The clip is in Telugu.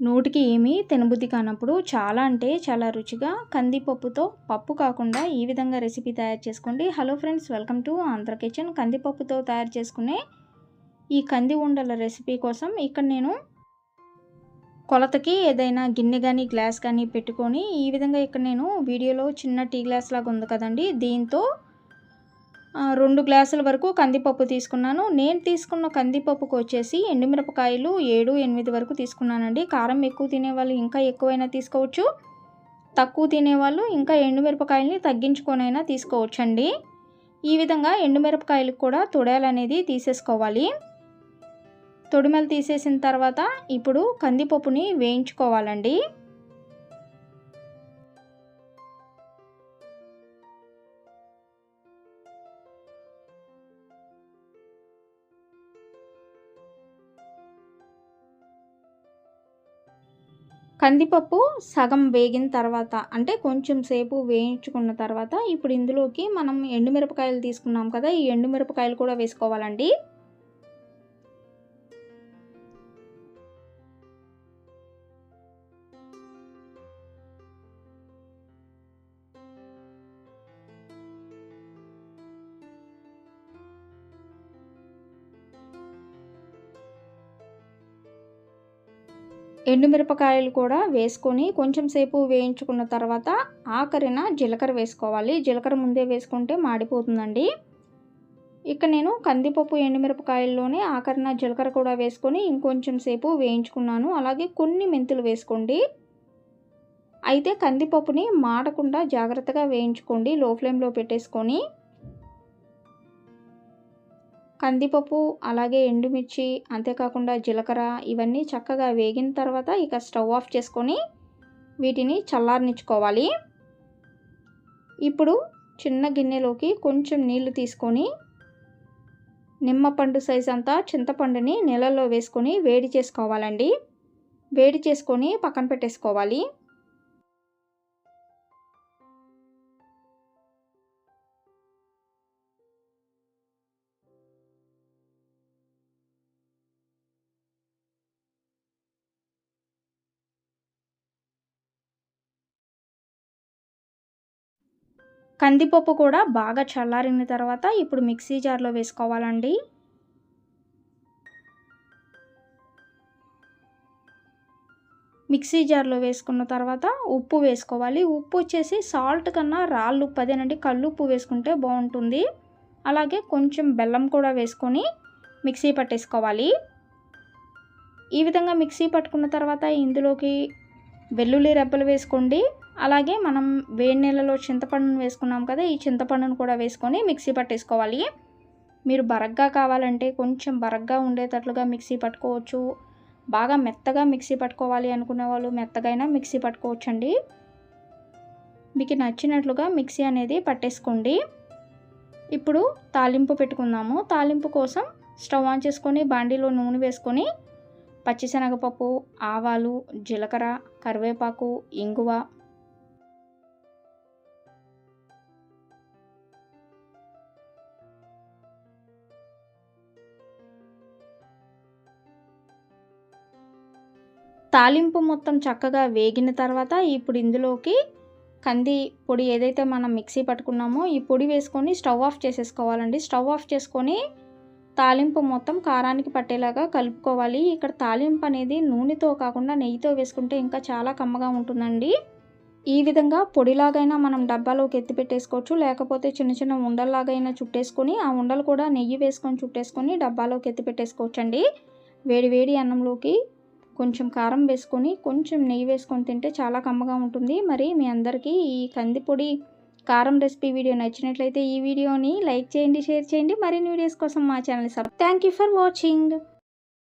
నోటికి ఏమీ తినబుద్ధి కానప్పుడు చాలా అంటే చాలా రుచిగా కందిపప్పుతో పప్పు కాకుండా ఈ విధంగా రెసిపీ తయారు చేసుకోండి. Hello friends welcome to Andhra kitchen. కందిపప్పుతో తయారు చేసుకునే ఈ కంది ఉండల రెసిపీ కోసం ఇక్కడ నేను కొలతకి ఏదైనా గిన్నె కానీ గ్లాస్ కానీ పెట్టుకొని ఈ విధంగా ఇక్కడ నేను వీడియోలో చిన్న టీ గ్లాస్ లాగా ఉంది కదండి. దీంతో రెండు గ్లాసుల వరకు కందిపప్పు తీసుకున్నాను. నేను తీసుకున్న కందిపప్పుకు వచ్చేసి ఎండుమిరపకాయలు ఏడు ఎనిమిది వరకు తీసుకున్నానండి. కారం ఎక్కువ తినేవాళ్ళు ఇంకా ఎక్కువైనా తీసుకోవచ్చు. తక్కువ తినేవాళ్ళు ఇంకా ఎండుమిరపకాయలని తగ్గించుకొనైనా తీసుకోవచ్చండి. ఈ విధంగా ఎండుమిరపకాయలు కూడా తొడాలనేది తీసేసుకోవాలి. తొడిమెలు తీసేసిన తర్వాత ఇప్పుడు కందిపప్పుని వేయించుకోవాలండి. కందిపప్పు సగం వేగిన తర్వాత అంటే కొంచెం సేపు వేయించుకున్న తర్వాత ఇప్పుడు ఇందులోకి మనం ఎండుమిరపకాయలు తీసుకున్నాం కదా ఈ ఎండుమిరపకాయలు కూడా వేసుకోవాలండి. ఎండుమిరపకాయలు కూడా వేసుకొని కొంచెం సేపు వేయించుకున్న తర్వాత ఆఖరిన జీలకర్ర వేసుకోవాలి. జీలకర్ర ముందే వేసుకుంటే మాడిపోతుందండి. ఇక నేను కందిపప్పు ఎండుమిరపకాయల్లోనే ఆఖరిన జీలకర్ర కూడా వేసుకొని ఇంకొంచెం సేపు వేయించుకున్నాను. అలాగే కొన్ని మెంతులు వేసుకోండి. అయితే కందిపప్పుని మాడకుండా జాగ్రత్తగా వేయించుకోండి. లో ఫ్లేమ్లో పెట్టేసుకొని కందిపప్పు అలాగే ఎండుమిర్చి అంతేకాకుండా జీలకర్ర ఇవన్నీ చక్కగా వేగిన తర్వాత ఇక స్టవ్ ఆఫ్ చేసుకొని వీటిని చల్లారనిచ్చుకోవాలి. ఇప్పుడు చిన్న గిన్నెలోకి కొంచెం నీళ్ళు తీసుకొని నిమ్మపండు సైజ్ అంతా చింతపండుని నీళ్ళల్లో వేసుకొని వేడి చేసుకోవాలండి. వేడి చేసుకొని పక్కన పెట్టేసుకోవాలి. కందిపప్పు కూడా బాగా చల్లారిన తర్వాత ఇప్పుడు మిక్సీ జార్లో వేసుకోవాలండి. మిక్సీ జార్లో వేసుకున్న తర్వాత ఉప్పు వేసుకోవాలి. ఉప్పు వచ్చేసి సాల్ట్ కన్నా రాళ్ళు ఉప్పు అదేనండి కల్లుప్పు వేసుకుంటే బాగుంటుంది. అలాగే కొంచెం బెల్లం కూడా వేసుకొని మిక్సీ పట్టేసుకోవాలి. ఈ విధంగా మిక్సీ పట్టుకున్న తర్వాత ఇందులోకి వెల్లుల్లి రెబ్బలు వేసుకోండి. అలాగే మనం వేడి నీళ్ళలో చింతపండును వేసుకున్నాం కదా ఈ చింతపండును కూడా వేసుకొని మిక్సీ పట్టేసుకోవాలి. మీరు బరగ్గా కావాలంటే కొంచెం బరగ్గా ఉండేటట్లుగా మిక్సీ పట్టుకోవచ్చు. బాగా మెత్తగా మిక్సీ పట్టుకోవాలి అనుకునే వాళ్ళు మెత్తగైనా మిక్సీ పట్టుకోవచ్చండి. మీకు నచ్చినట్లుగా మిక్సీ అనేది పట్టేసుకోండి. ఇప్పుడు తాలింపు పెట్టుకుందాము. తాలింపు కోసం స్టవ్ ఆన్ చేసుకొని బాండీలో నూనె వేసుకొని పచ్చిశనగపప్పు ఆవాలు జీలకర్ర కరివేపాకు ఇంగువ తాలింపు మొత్తం చక్కగా వేగిన తర్వాత ఇప్పుడు ఇందులోకి కంది పొడి ఏదైతే మనం మిక్సీ పట్టుకున్నామో ఈ పొడి వేసుకొని స్టవ్ ఆఫ్ చేసేసుకోవాలండి. స్టవ్ ఆఫ్ చేసుకొని తాలింపు మొత్తం కారానికి పట్టేలాగా కలుపుకోవాలి. ఇక్కడ తాలింపు అనేది నూనెతో కాకుండా నెయ్యితో వేసుకుంటే ఇంకా చాలా కమ్మగా ఉంటుందండి. ఈ విధంగా పొడిలాగైనా మనం డబ్బాలోకి ఎత్తి పెట్టేసుకోవచ్చు. లేకపోతే చిన్న చిన్న ఉండల్లాగైనా చుట్టేసుకొని ఆ ఉండలు కూడా నెయ్యి వేసుకొని చుట్టేసుకొని డబ్బాలోకి ఎత్తి పెట్టేసుకోవచ్చండి. వేడి వేడి అన్నంలోకి కొంచెం కారం వేసుకొని కొంచెం నెయ్యి వేసుకొని తింటే చాలా కమ్మగా ఉంటుంది. మరి మీ అందరికీ ఈ కందిపొడి కారం రెసిపీ వీడియో నచ్చినట్లయితే ఈ వీడియోని లైక్ చేయండి షేర్ చేయండి. మరిన్ని వీడియోస్ కోసం మా channel sub thank you for watching.